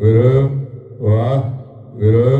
ਗੁਰੂ ਵਾਹਿਗੁਰੂ।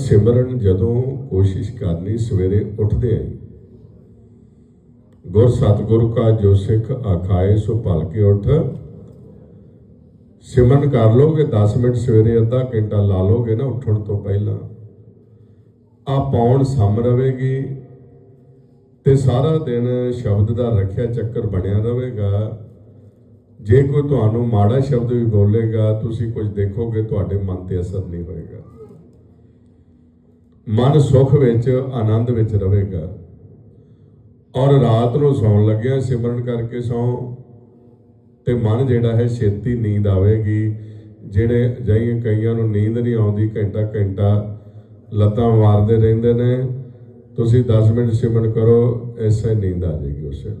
ਸਿਮਰਨ ਜਦੋਂ ਕੋਸ਼ਿਸ਼ ਕਰਨੀ ਸਵੇਰੇ ਉੱਠਦੇ ਆਂ ਗੁਰ ਸਤਿਗੁਰੂ ਕਾ ਜੋ ਸਿੱਖ ਆਖਾਏ ਸੋ ਭਲ ਕੇ ਉੱਠ। ਸਿਮਰਨ ਕਰ ਲੋਗੇ 10 ਮਿੰਟ ਸਵੇਰੇ ਅੱਧਾ ਘੰਟਾ ਲਾ ਲੋਗੇ ਨਾ ਉੱਠਣ ਤੋਂ ਪਹਿਲਾਂ। ਆ ਪੌਣ ਸਮ ਰਵੇਗੀ ਤੇ ਸਾਰਾ ਦਿਨ ਸ਼ਬਦ ਦਾ ਰੱਖਿਆ ਚੱਕਰ ਬਣਿਆ ਰਹੇਗਾ। ਜੇ ਕੋਈ ਤੁਹਾਨੂੰ ਮਾੜਾ ਸ਼ਬਦ ਵੀ ਬੋਲੇਗਾ, ਤੁਸੀਂ ਕੁਝ ਦੇਖੋਗੇ, ਤੁਹਾਡੇ ਮਨ ਤੇ ਅਸਰ ਨਹੀਂ ਹੋਏਗਾ। ਮਨ ਸੁਖ ਵਿੱਚ, ਆਨੰਦ ਵਿੱਚ ਰਹੇਗਾ। ਔਰ ਰਾਤ ਨੂੰ ਸੌਣ ਲੱਗਿਆ ਸਿਮਰਨ ਕਰਕੇ ਸੌ ਤੇ ਮਨ ਜਿਹੜਾ ਹੈ ਛੇਤੀ ਨੀਂਦ ਆਵੇਗੀ, ਜਿਹੜੇ ਜਾਈਏ ਕਈਆਂ ਨੂੰ ਨੀਂਦ ਨਹੀਂ ਆਉਂਦੀ, ਘੰਟਾ ਘੰਟਾ ਲੱਤਾਂ ਮਾਰਦੇ ਰਹਿੰਦੇ ਨੇ, ਤੁਸੀਂ 10 ਮਿੰਟ ਸਿਮਰਨ ਕਰੋ, ਐਸੇ ਨੀਂਦ ਆ ਜਾਏਗੀ ਉਸ ਵੇਲੇ।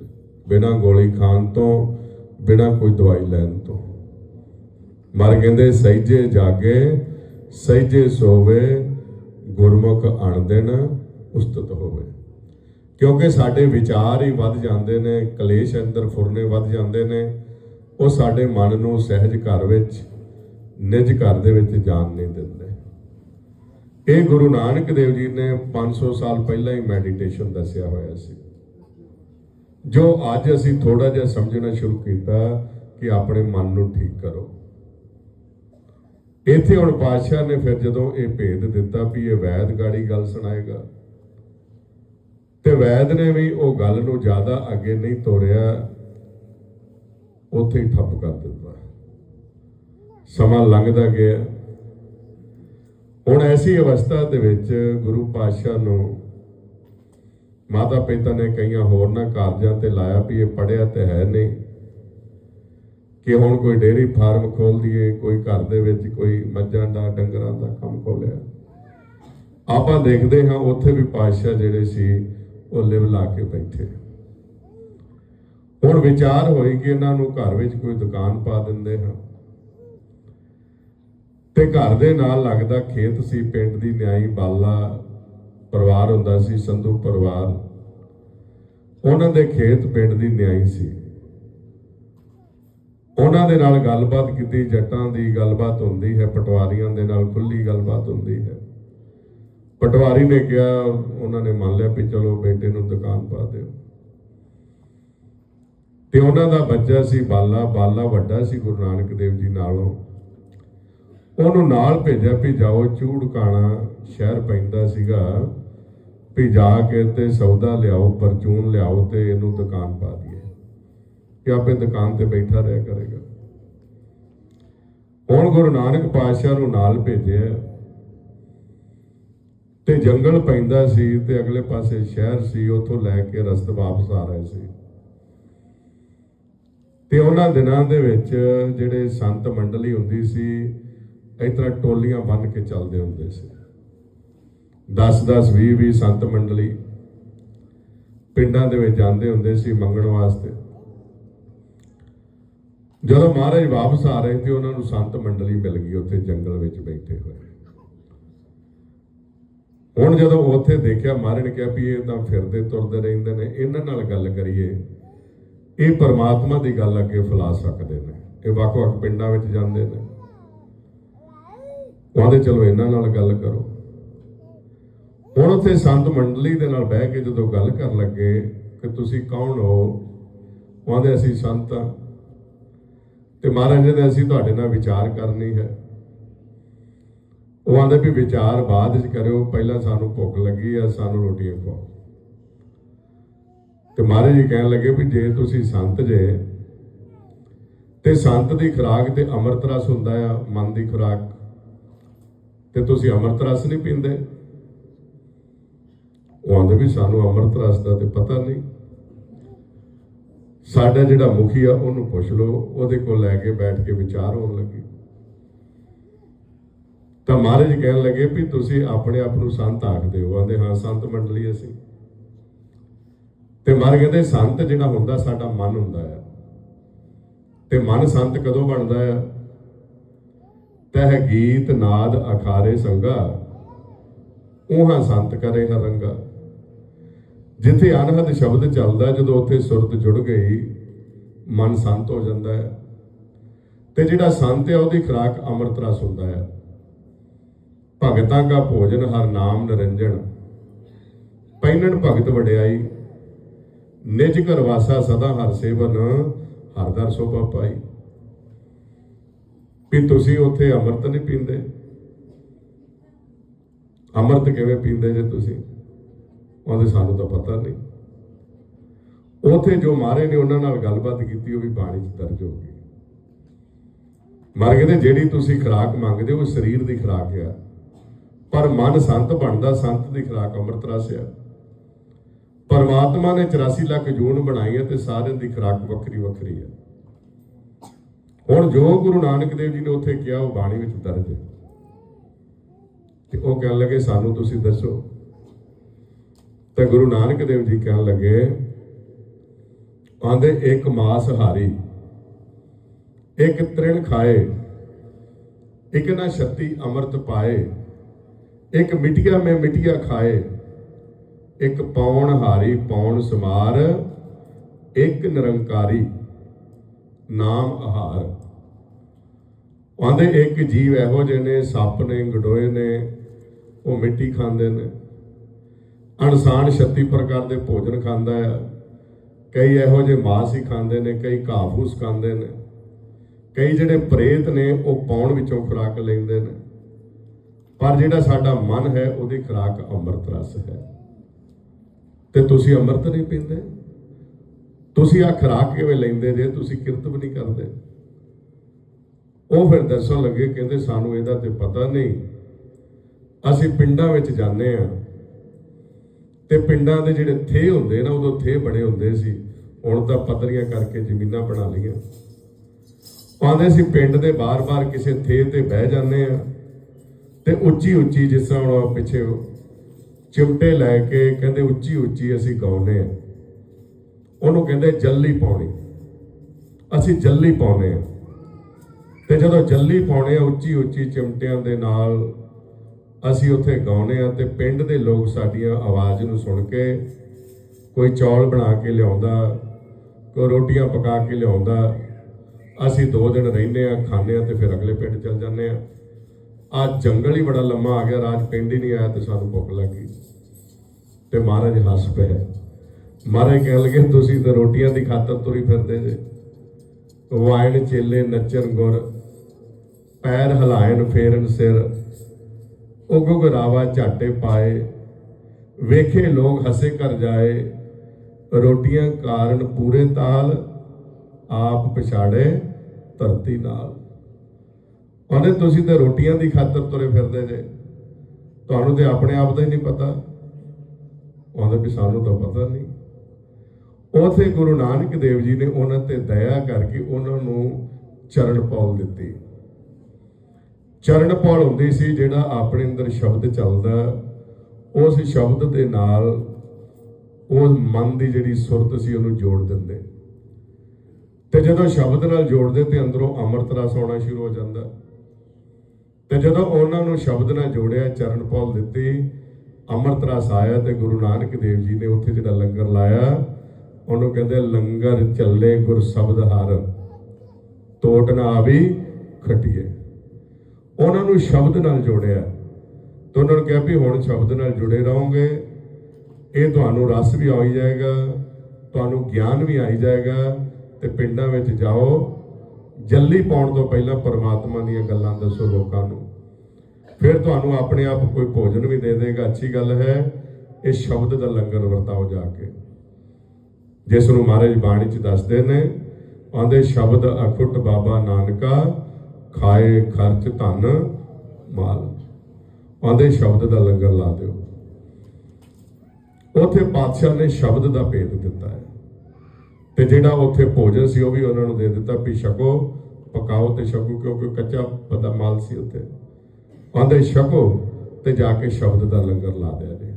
ਬਿਨਾਂ ਗੋਲੀ ਖਾਣ ਤੋਂ, ਬਿਨਾਂ ਕੋਈ ਦਵਾਈ ਲੈਣ ਤੋਂ। ਮਰ ਕਹਿੰਦੇ, ਸਹਿਜੇ ਜਾਗੇ, ਸਹਿਜੇ ਸੋਵੇ ਗੁਰਮੁਖ ਅਣਦਿਨ ਉਸਤਤ ਹੋਵੇ। ਕਿਉਂਕਿ ਸਾਡੇ ਵਿਚਾਰ ਹੀ ਵੱਧ ਜਾਂਦੇ ਨੇ, ਕਲੇਸ਼ ਅੰਦਰ ਫੁਰਨੇ ਵੱਧ ਜਾਂਦੇ ਨੇ, ਉਹ ਸਾਡੇ ਮਨ ਨੂੰ ਸਹਿਜ ਘਰ ਵਿੱਚ, ਨਿਜ ਘਰ ਦੇ ਵਿੱਚ ਜਾਣ ਨਹੀਂ ਦਿੰਦੇ। ਇਹ ਗੁਰੂ ਨਾਨਕ ਦੇਵ ਜੀ ਨੇ 500 ਸਾਲ ਪਹਿਲਾਂ ਹੀ ਮੈਡੀਟੇਸ਼ਨ ਦੱਸਿਆ ਹੋਇਆ ਸੀ। ਜੋ ਅੱਜ ਅਸੀਂ ਥੋੜਾ ਜਿਹਾ ਸਮਝਣਾ ਸ਼ੁਰੂ ਕੀਤਾ ਕਿ ਆਪਣੇ ਮਨ ਨੂੰ ਠੀਕ ਕਰੋ। ਇੱਥੇ ਹੁਣ ਪਾਤਸ਼ਾਹ ਨੇ ਫਿਰ ਜਦੋਂ ਇਹ ਭੇਦ ਦਿੱਤਾ ਵੀ ਇਹ ਵੈਦ ਗਾੜੀ ਗੱਲ ਸੁਣਾਏਗਾ, ਤੇ ਵੈਦ ਨੇ ਵੀ ਉਹ ਗੱਲ ਨੂੰ ਜ਼ਿਆਦਾ ਅੱਗੇ ਨਹੀਂ ਤੋਰਿਆ, ਉੱਥੇ ਹੀ ਠੱਪ ਕਰ ਦਿੱਤਾ। ਸਮਾਂ ਲੰਘਦਾ ਗਿਆ। ਹੁਣ ਐਸੀ ਅਵਸਥਾ ਦੇ ਵਿੱਚ ਗੁਰੂ ਪਾਤਸ਼ਾਹ ਨੂੰ ਮਾਤਾ ਪਿਤਾ ਨੇ ਕਈਆਂ ਹੋਰਨਾਂ ਕਾਰਜਾਂ ਤੇ ਲਾਇਆ ਵੀ ਇਹ ਪੜਿਆ ਤੇ ਹੈ ਨਹੀਂ। ਕਿ ਹੁਣ ਕੋਈ ਡੇਰੀ ਫਾਰਮ ਖੋਲ ਦਈਏ ਕੋਈ ਘਰ ਦੇ ਵਿੱਚ ਕੋਈ ਮੱਝਾਂ ਦਾ ਡੰਗਰਾਂ ਦਾ ਕੰਮ ਖੋਲਿਆ ਆਪਾਂ ਦੇਖਦੇ ਹਾਂ, ਉੱਥੇ ਵੀ ਪਾਤਸ਼ਾਹ ਜਿਹੜੇ ਸੀ, ਉਹ ਲਿਵ ਲਾ ਕੇ ਬੈਠੇ। ਹੁਣ ਵਿਚਾਰ ਹੋਈ ਕਿ ਇਹਨਾਂ ਨੂੰ ਘਰ ਵਿੱਚ ਕੋਈ ਦੁਕਾਨ ਪਾ ਦਿੰਦੇ ਹਾਂ। ਤੇ ਘਰ ਦੇ ਨਾਲ ਲੱਗਦਾ ਖੇਤ ਸੀ, ਪਿੰਡ ਦੀ ਨਿਆਈ ਬਾਲਾ ਪਰਿਵਾਰ ਹੁੰਦਾ ਸੀ, ਸੰਧੂ ਪਰਿਵਾਰ। ਉਹਨਾਂ ਦੇ ਖੇਤ ਪਿੰਡ ਦੀ ਨਿਆਈ ਸੀ। ਉਹਨਾਂ ਦੇ ਨਾਲ ਗੱਲਬਾਤ ਕੀਤੀ, ਜੱਟਾਂ ਦੀ ਗੱਲਬਾਤ ਹੁੰਦੀ ਹੈ, ਪਟਵਾਰੀਆਂ ਦੇ ਨਾਲ ਖੁੱਲੀ ਗੱਲਬਾਤ ਹੁੰਦੀ ਹੈ। ਪਟਵਾਰੀ ਨੇ ਕਿਹਾ, ਉਹਨਾਂ ਨੇ ਮੰਨ ਲਿਆ ਵੀ ਚਲੋ ਬੇਟੇ ਨੂੰ ਦੁਕਾਨ ਪਾ ਦਿਓ। ਤੇ ਉਹਨਾਂ ਦਾ ਬੱਚਾ ਸੀ ਬਾਲਾ ਬਾਲਾ ਵੱਡਾ ਸੀ ਗੁਰੂ ਨਾਨਕ ਦੇਵ ਜੀ ਨਾਲੋਂ। ਉਹਨੂੰ ਨਾਲ ਭੇਜਿਆ ਵੀ ਜਾਓ ਚੂੜਕਾਣਾ ਸ਼ਹਿਰ ਪੈਂਦਾ ਸੀਗਾ, ਵੀ ਜਾ ਕੇ ਤੇ ਸੌਦਾ ਲਿਆਓ, ਪਰਚੂਨ ਲਿਆਓ ਤੇ ਇਹਨੂੰ ਦੁਕਾਨ ਪਾ ਦਿਓ। ਕਿ ਆਪੇ ਦੁਕਾਨ ਤੇ ਬੈਠਾ ਰਿਹਾ ਕਰੇਗਾ। ਹੁਣ ਗੁਰੂ ਨਾਨਕ ਪਾਤਸ਼ਾਹ ਨੂੰ ਨਾਲ ਭੇਜਿਆ ਤੇ ਜੰਗਲ ਪੈਂਦਾ ਸੀ ਤੇ ਅਗਲੇ ਪਾਸੇ ਸ਼ਹਿਰ ਸੀ, ਉਥੋਂ ਲੈ ਕੇ ਰਸਤੇ ਵਾਪਸ ਆ ਰਹੇ ਸੀ। ਤੇ ਉਹਨਾਂ ਦਿਨਾਂ ਦੇ ਵਿੱਚ ਜਿਹੜੇ ਸੰਤ ਮੰਡਲੀ ਹੁੰਦੀ ਸੀ, ਇਸ ਤਰ੍ਹਾਂ ਟੋਲੀਆਂ ਬੰਨ ਕੇ ਚੱਲਦੇ ਹੁੰਦੇ ਸੀ। 10 10 20 20 ਸੰਤ ਮੰਡਲੀ ਪਿੰਡਾਂ ਦੇ ਵਿੱਚ ਜਾਂਦੇ ਹੁੰਦੇ ਸੀ ਮੰਗਣ ਵਾਸਤੇ। ਜਦੋਂ ਮਹਾਰਾਜ ਵਾਪਸ ਆ ਰਹੇ ਤੇ ਉਹਨਾਂ ਨੂੰ ਸੰਤ ਮੰਡਲੀ ਮਿਲ ਗਈ, ਉੱਥੇ ਜੰਗਲ ਵਿੱਚ ਬੈਠੇ ਹੋਏ। ਹੁਣ ਜਦੋਂ ਉੱਥੇ ਦੇਖਿਆ, ਮਹਾਰਾਜ ਨੇ ਕਿਹਾ ਵੀ ਇਹ ਤਾਂ ਫਿਰਦੇ ਤੁਰਦੇ ਰਹਿੰਦੇ ਨੇ, ਇਹਨਾਂ ਨਾਲ ਗੱਲ ਕਰੀਏ, ਇਹ ਪਰਮਾਤਮਾ ਦੀ ਗੱਲ ਅੱਗੇ ਫੈਲਾ ਸਕਦੇ ਨੇ, ਇਹ ਵੱਖ-ਵੱਖ ਪਿੰਡਾਂ ਵਿੱਚ ਜਾਂਦੇ ਨੇ। ਉਹਦੇ ਚਲੋ ਇਹਨਾਂ ਨਾਲ ਗੱਲ ਕਰੋ। ਹੁਣ ਉੱਥੇ ਸੰਤ ਮੰਡਲੀ ਦੇ ਨਾਲ ਬਹਿ ਕੇ ਜਦੋਂ ਗੱਲ ਕਰਨ ਲੱਗੇ ਕਿ ਤੁਸੀਂ ਕੌਣ ਹੋ ਉਹਦੇ ਅਸੀਂ ਸੰਤ ਹਾਂ। ਤੇ ਮਹਾਰਾਜ ਜੀ ਨੇ ਅਸੀਂ ਤੁਹਾਡੇ ਨਾਲ ਵਿਚਾਰ ਕਰਨੀ ਹੈ। ਉਹ ਆਂਦੇ ਵੀ ਵਿਚਾਰ ਬਾਅਦ ਵਿੱਚ ਕਰਿਓ, ਪਹਿਲਾਂ ਸਾਨੂੰ ਭੁੱਖ ਲੱਗੀ ਆ, ਸਾਨੂੰ ਰੋਟੀਆਂ ਖਵਾਓ। ਤੇ ਮਹਾਰਾਜ ਜੀ ਕਹਿਣ ਲੱਗੇ ਵੀ ਜੇ ਤੁਸੀਂ ਸੰਤ ਜੇ, ਤੇ ਸੰਤ ਦੀ ਖੁਰਾਕ ਤੇ ਅੰਮ੍ਰਿਤ ਰਸ ਹੁੰਦਾ ਆ, ਮਨ ਦੀ ਖੁਰਾਕ। ਤੇ ਤੁਸੀਂ ਅੰਮ੍ਰਿਤ ਰਸ ਨਹੀਂ ਪੀਂਦੇ। ਉਹ ਆਂਦੇ ਵੀ ਸਾਨੂੰ ਅੰਮ੍ਰਿਤ ਰਸ ਦਾ ਤੇ ਪਤਾ ਨਹੀਂ। ਸਾਡਾ ਜਿਹੜਾ ਮੁਖੀ ਆ, ਉਹਨੂੰ ਪੁੱਛ ਲਓ, ਉਹਦੇ ਕੋਲ ਲੈ ਕੇ ਬੈਠ ਕੇ ਵਿਚਾਰ ਹੋਣ ਲੱਗੇ। ਤਾਂ ਮਹਾਰਾਜ ਕਹਿਣ ਲੱਗੇ ਵੀ ਤੁਸੀਂ ਆਪਣੇ ਆਪ ਨੂੰ ਸੰਤ ਆਖਦੇ ਹੋ। ਆਂਦੇ, ਹਾਂ, ਸੰਤ ਮੰਡਲੀ ਅਸੀਂ। ਤੇ ਮਹਾਰਾਜ ਕਹਿੰਦੇ, ਸੰਤ ਜਿਹੜਾ ਹੁੰਦਾ, ਸਾਡਾ ਮਨ ਹੁੰਦਾ ਆ। ਤੇ ਮਨ ਸੰਤ ਕਦੋਂ ਬਣਦਾ ਆ? ਤਹ ਗੀਤ ਨਾਦ ਅਖਾਰੇ ਸੰਗਾ। ਉਹਾਂ ਸੰਤ ਕਰੇ ਹਰ ਰੰਗਾ ਜਿੱਥੇ ਅਨਹਦ ਸ਼ਬਦ ਚੱਲਦਾ ਜਦੋਂ ਉੱਥੇ ਸੁਰਤ ਜੁੜ ਗਈ, ਮਨ ਸੰਤ ਹੋ ਜਾਂਦਾ ਹੈ। ਤੇ ਜਿਹੜਾ ਸੰਤ ਹੈ, ਉਹਦੀ ਖੁਰਾਕ ਅੰਮ੍ਰਿਤ ਰਸ ਹੁੰਦਾ ਹੈ। ਭਗਤਾਂ ਦਾ ਭੋਜਨ ਹਰ ਨਾਮ ਨਿਰੰਜਨ। ਪੈਨਣ ਭਗਤ ਵਡਿਆਈ, ਨਿਜ ਘਰ ਵਾਸਾ ਸਦਾ ਹਰ ਸੇਵਨ, ਹਰ ਦਰ ਸੋਭਾ ਪਾਈ ਵੀ ਤੁਸੀਂ ਉੱਥੇ ਅੰਮ੍ਰਿਤ ਨਹੀਂ ਪੀਂਦੇ। ਅੰਮ੍ਰਿਤ ਕਿਵੇਂ ਪੀਂਦੇ ਜੇ ਤੁਸੀਂ? ਉਹਦੇ ਸਾਨੂੰ ਤਾਂ ਪਤਾ ਨਹੀਂ। ਉਥੇ ਜੋ ਮਾਰੇ ਨੇ ਉਹਨਾਂ ਨਾਲ ਗੱਲਬਾਤ ਕੀਤੀ, ਉਹ ਵੀ ਬਾਣੀ 'ਚ ਦਰਜ ਹੋ ਗਈ। ਮਰ ਕਹਿੰਦੇ ਜਿਹੜੀ ਤੁਸੀਂ ਖੁਰਾਕ ਮੰਗਦੇ ਹੋ ਸਰੀਰ ਦੀ ਖੁਰਾਕ ਆ ਪਰ ਮਨ ਸੰਤ ਬਣਦਾ, ਸੰਤ ਦੀ ਖੁਰਾਕ ਅੰਮ੍ਰਿਤ ਰਸ ਆ ਪਰਮਾਤਮਾ ਨੇ 84 ਲੱਖ ਜੂਨ ਬਣਾਈਆਂ ਤੇ ਸਾਰਿਆਂ ਦੀ ਖੁਰਾਕ ਵੱਖਰੀ ਵੱਖਰੀ ਹੈ। ਹੁਣ ਜੋ ਗੁਰੂ ਨਾਨਕ ਦੇਵ ਜੀ ਨੇ ਉੱਥੇ ਕਿਹਾ, ਉਹ ਬਾਣੀ ਵਿੱਚ ਦਰਜ ਹੈ। ਤੇ ਉਹ ਕਹਿਣ ਲੱਗੇ, ਸਾਨੂੰ ਤੁਸੀਂ ਦੱਸੋ ਤਾਂ ਗੁਰੂ ਨਾਨਕ ਦੇਵ ਜੀ ਕਹਿਣ ਲੱਗੇ ਆਂਦੇ ਇੱਕ ਮਾਸ ਹਾਰੀ, ਇੱਕ ਤ੍ਰਿਣ ਖਾਏ, ਇੱਕ ਨਾ ਛੱਤੀ ਅੰਮ੍ਰਿਤ ਪਾਏ, ਇੱਕ ਮਿਟਿਆ ਮੈਂ ਮਿਟਿਆ ਖਾਏ, ਇੱਕ ਪੌਣ ਹਾਰੀ, ਪੌਣ ਸਮਾਰ, ਇੱਕ ਨਿਰੰਕਾਰੀ, ਨਾਮ ਆਹਾਰ। ਆਂਦੇ ਇੱਕ ਜੀਵ ਇਹੋ ਜਿਹੇ ਨੇ, ਸੱਪ ਨੇ, ਗਡੋਏ ਨੇ, ਉਹ ਮਿੱਟੀ ਖਾਂਦੇ ਨੇ। ਇਨਸਾਨ 36 ਪ੍ਰਕਾਰ ਦੇ ਭੋਜਨ ਖਾਂਦਾ ਆ ਕਈ ਇਹੋ ਜਿਹੇ ਮਾਸ ਹੀ ਖਾਂਦੇ ਨੇ, ਕਈ ਘਾਹ ਖਾਂਦੇ ਨੇ। ਕਈ ਜਿਹੜੇ ਪ੍ਰੇਤ ਨੇ, ਉਹ ਪੌਣ ਵਿੱਚੋਂ ਖੁਰਾਕ ਲੈਂਦੇ ਨੇ। ਪਰ ਜਿਹੜਾ ਸਾਡਾ ਮਨ ਹੈ, ਉਹਦੀ ਖੁਰਾਕ ਅੰਮ੍ਰਿਤ ਰਸ ਹੈ। ਤੇ ਤੁਸੀਂ ਅੰਮ੍ਰਿਤ ਨਹੀਂ ਪੀਂਦੇ? ਤੁਸੀਂ ਆ ਖੁਰਾਕ ਕਿਵੇਂ ਲੈਂਦੇ ਜੇ? ਤੁਸੀਂ ਕਿਰਤ ਵੀ ਨਹੀਂ ਕਰਦੇ। ਉਹ ਫਿਰ ਦੱਸਣ ਲੱਗੇ, ਕਹਿੰਦੇ ਸਾਨੂੰ ਇਹਦਾ ਤੇ ਪਤਾ ਨਹੀਂ। ਅਸੀਂ ਪਿੰਡਾਂ ਵਿੱਚ ਜਾਂਦੇ ਆ ਤੇ ਪਿੰਡਾਂ ਦੇ ਜਿਹੜੇ ਥੇ ਹੁੰਦੇ ਨਾ, ਉਦੋਂ ਥੇ ਬੜੇ ਹੁੰਦੇ ਸੀ। ਹੁਣ ਤਾਂ ਪੱਧਰੀਆਂ ਕਰਕੇ ਜ਼ਮੀਨਾਂ ਬਣਾ ਲਈਆਂ। ਆਉਂਦੇ ਸੀ ਪਿੰਡ ਦੇ ਬਾਰ-ਬਾਰ ਕਿਸੇ ਥੇ ਤੇ ਬਹਿ ਜਾਂਦੇ ਆ ਤੇ ਉੱਚੀ ਉੱਚੀ ਜਿਸ ਤਰ੍ਹਾਂ ਹੁਣ ਪਿੱਛੇ ਚਿਮਟੇ ਲੈ ਕੇ ਕਹਿੰਦੇ ਉੱਚੀ ਉੱਚੀ ਅਸੀਂ ਗਾਉਂਦੇ ਆ ਉਹਨੂੰ ਕਹਿੰਦੇ ਜੱਲੀ ਪਾਉਣੀ। ਅਸੀਂ ਜੱਲੀ ਪਾਉਨੇ ਆ ਤੇ ਜਦੋਂ ਜੱਲੀ ਪਾਉਣੇ ਆ ਉੱਚੀ ਉੱਚੀ ਚਿਮਟਿਆਂ ਦੇ ਨਾਲ ਅਸੀਂ ਉੱਥੇ ਗਾਉਨੇ ਆ ਤੇ ਪਿੰਡ ਦੇ ਲੋਕ ਸਾਡੀਆਂ ਆਵਾਜ਼ ਨੂੰ ਸੁਣ ਕੇ ਕੋਈ ਚੌਲ ਬਣਾ ਕੇ ਲਿਆਉਂਦਾ, ਕੋਈ ਰੋਟੀਆਂ ਪਕਾ ਕੇ ਲਿਆਉਂਦਾ, ਅਸੀਂ ਦੋ ਦਿਨ ਰਹਿੰਦੇ ਆ ਖਾਂਦੇ ਆ ਤੇ ਫਿਰ ਅਗਲੇ ਪਿੰਡ ਚੱਲ ਜਾਂਦੇ ਆ ਆ ਜੰਗਲ ਹੀ ਬੜਾ ਲੰਮਾ ਆ ਗਿਆ, ਰਾਜ ਪਿੰਡ ਹੀ ਨਹੀਂ ਆਇਆ ਤੇ ਸਾਨੂੰ ਭੁੱਖ ਲੱਗੀ ਤੇ ਮਹਾਰਾਜ ਹੱਸ ਪਏ। ਮਹਾਰਾਜ ਕਹਿਣ ਲੱਗੇ, ਤੁਸੀਂ ਤਾਂ ਰੋਟੀਆਂ ਦੀ ਖਾਤਰ ਤੁਰੀ ਫਿਰਦੇ ਜੇ। ਵਾਇਣ, ਚੇਲੇ, ਨੱਚਣ, ਗੁਰ, ਪੈਰ ਹਲਾਇਣ, ਫੇਰਨ, ਸਿਰ। ਉਗ ਰਾਵਾ ਝਾਟੇ ਪਾਏ। ਵੇਖੇ ਲੋਕ ਹੱਸੇ ਕਰ ਜਾਏ। ਰੋਟੀਆਂ ਕਾਰਨ ਪੂਰੇ ਤਾਲ, ਆਪ ਪਛਾੜੇ ਧਰਤੀ ਨਾਲ। ਉਹਨੇ ਤੁਸੀਂ ਤਾਂ ਰੋਟੀਆਂ ਦੀ ਖਾਤਰ ਤੁਰੇ ਫਿਰਦੇ ਜੇ। ਤੁਹਾਨੂੰ ਤੇ ਆਪਣੇ ਆਪ ਦਾ ਹੀ ਨਹੀਂ ਪਤਾ। ਉਹਦੇ ਵੀ ਸਾਨੂੰ ਤਾਂ ਪਤਾ ਨਹੀਂ। ਉਥੇ ਗੁਰੂ ਨਾਨਕ ਦੇਵ ਜੀ ਨੇ ਉਹਨਾਂ ਤੇ ਦਇਆ ਕਰਕੇ ਉਹਨਾਂ ਨੂੰ ਚਰਨ ਪੌਲ ਦਿੱਤੀ। ਚਰਨ ਪੌਲ ਹੁੰਦੀ ਸੀ ਜਿਹੜਾ ਆਪਣੇ ਅੰਦਰ ਸ਼ਬਦ ਚੱਲਦਾ ਉਸ ਸ਼ਬਦ ਦੇ ਨਾਲ ਉਹ ਮਨ ਦੀ ਜਿਹੜੀ ਸੁਰਤ ਸੀ ਉਹਨੂੰ ਜੋੜ ਦਿੰਦੇ। ਤੇ ਜਦੋਂ ਸ਼ਬਦ ਨਾਲ ਜੋੜਦੇ ਤੇ ਅੰਦਰੋਂ ਅੰਮ੍ਰਿਤ ਰਸ ਆਉਣਾ ਸ਼ੁਰੂ ਹੋ ਜਾਂਦਾ। ਤੇ ਜਦੋਂ ਉਹਨਾਂ ਨੂੰ ਸ਼ਬਦ ਨਾਲ ਜੋੜਿਆ ਚਰਨ ਪੌਲ ਦਿੱਤੀ, ਅੰਮ੍ਰਿਤ ਰਸ ਆਇਆ ਤੇ ਗੁਰੂ ਨਾਨਕ ਦੇਵ ਜੀ ਨੇ ਉੱਥੇ ਜਿਹੜਾ ਲੰਗਰ ਲਾਇਆ, ਉਹਨੂੰ ਕਹਿੰਦੇ ਲੰਗਰ ਚੱਲੇ ਗੁਰ ਸ਼ਬਦ ਹਰ, ਤੋਟ ਨਾ ਆਵੀ, ਖਟੀਏ। ਉਹਨਾਂ ਨੂੰ ਸ਼ਬਦ ਨਾਲ ਜੋੜਿਆ। ਤੇ ਉਹਨਾਂ ਨੂੰ ਕਿਹਾ ਵੀ ਹੁਣ ਸ਼ਬਦ ਨਾਲ ਜੁੜੇ ਰਹੋਗੇ। ਇਹ ਤੁਹਾਨੂੰ ਰਸ ਵੀ ਆਈ ਜਾਏਗਾ, ਤੁਹਾਨੂੰ ਗਿਆਨ ਵੀ ਆਈ ਜਾਏਗਾ ਤੇ ਪਿੰਡਾਂ ਵਿੱਚ ਜਾਓ। ਜੱਲੀ ਪਾਉਣ ਤੋਂ ਪਹਿਲਾਂ ਪਰਮਾਤਮਾ ਦੀਆਂ ਗੱਲਾਂ ਦੱਸੋ ਲੋਕਾਂ ਨੂੰ। ਫਿਰ ਤੁਹਾਨੂੰ ਆਪਣੇ ਆਪ ਕੋਈ ਭੋਜਨ ਵੀ ਦੇ ਦੇਗਾ, ਅੱਛੀ ਗੱਲ ਹੈ। ਇਹ ਸ਼ਬਦ ਦਾ ਲੰਗਰ ਵਰਤਾਓ ਜਾ ਕੇ। ਜਿਸ ਨੂੰ ਮਹਾਰਾਜ ਬਾਣੀ ਚ ਦੱਸਦੇ ਨੇ, ਆਂਦੇ ਸ਼ਬਦ ਅਖੁੱਟ ਬਾਬਾ ਨਾਨਕਾ ਖਾਏ, ਖਰਚ, ਧਨ, ਮਾਲ। ਆਂਦੇ ਸ਼ਬਦ ਦਾ ਲੰਗਰ ਲਾ ਦਿਓ। ਉੱਥੇ ਪਾਤਸ਼ਾਹ ਨੇ ਸ਼ਬਦ ਦਾ ਭੇਦ ਦਿੱਤਾ ਹੈ। ਤੇ ਜਿਹੜਾ ਉੱਥੇ ਭੋਜਨ ਸੀ, ਉਹ ਵੀ ਉਹਨਾਂ ਨੂੰ ਦੇ ਦਿੱਤਾ ਵੀ ਛਕੋ, ਪਕਾਓ ਤੇ ਛਕੋ, ਕਿਉਂਕਿ ਕੱਚਾ ਪਤਾ ਮਾਲ ਸੀ ਉੱਥੇ। ਆਂਦੇ ਛਕੋ ਤੇ ਜਾ ਕੇ ਸ਼ਬਦ ਦਾ ਲੰਗਰ ਲਾ ਦਿਆ ਜੇ।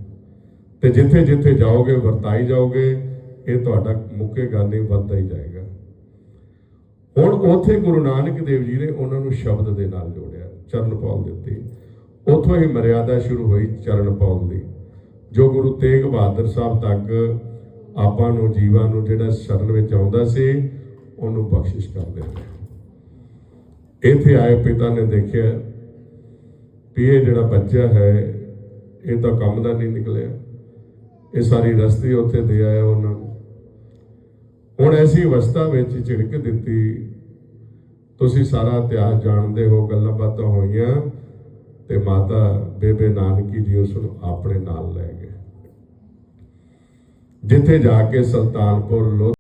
ਤੇ ਜਿੱਥੇ ਜਿੱਥੇ ਜਾਓਗੇ, ਵਰਤਾਈ ਜਾਓਗੇ, ਇਹ ਤੁਹਾਡਾ ਮੁੱਕੇਗਾ ਨਹੀਂ, ਵੱਧਦਾ ਹੀ ਜਾਏਗਾ। ਉੱਥੇ ਗੁਰੂ ਨਾਨਕ ਦੇਵ ਜੀ ਨੇ ਉਹਨਾਂ ਨੂੰ ਸ਼ਬਦ ਦੇ ਨਾਲ ਜੋੜਿਆ, ਚਰਨ ਪੌਲ ਦਿੱਤੀ। ਉੱਥੋਂ ਹੀ ਮਰਿਆਦਾ ਸ਼ੁਰੂ ਹੋਈ ਚਰਨ ਪੌਲ ਦੀ, ਜੋ ਗੁਰੂ ਤੇਗ ਬਹਾਦਰ ਸਾਹਿਬ ਤੱਕ ਆਪਾਂ ਨੂੰ, ਜੀਵਾਂ ਨੂੰ ਜਿਹੜਾ ਸ਼ਰਨ ਵਿੱਚ ਆਉਂਦਾ ਸੀ, ਉਹਨੂੰ ਬਖਸ਼ਿਸ਼ ਕਰਦੇ ਨੇ ਇੱਥੇ ਆਏ ਪਿਤਾ ਨੇ ਦੇਖਿਆ ਵੀ ਇਹ ਜਿਹੜਾ ਬੱਚਾ ਹੈ, ਇਹ ਤਾਂ ਕੰਮ ਦਾ ਨਹੀਂ ਨਿਕਲਿਆ। ਇਹ ਸਾਰੀ ਰਸਤੀ ਉੱਥੇ ਦੇ ਆਇਆ ਉਹਨਾਂ ਨੂੰ। ਹੁਣ ਐਸੀ ਅਵਸਥਾ ਵਿੱਚ ਝਿੜਕ ਦਿੱਤੀ ਤੁਸੀਂ ਸਾਰਾ ਇਤਿਹਾਸ ਜਾਣਦੇ ਹੋ, ਗੱਲਾਂ ਬਾਤਾਂ ਹੋਈਆਂ, ਤੇ ਮਾਤਾ ਬੇਬੇ ਨਾਨਕੀ ਜੀ ਉਸ ਨੂੰ ਆਪਣੇ ਨਾਲ ਲੈ ਗਏ। ਜਿੱਥੇ ਜਾ ਕੇ ਸੁਲਤਾਨਪੁਰ ਲੋ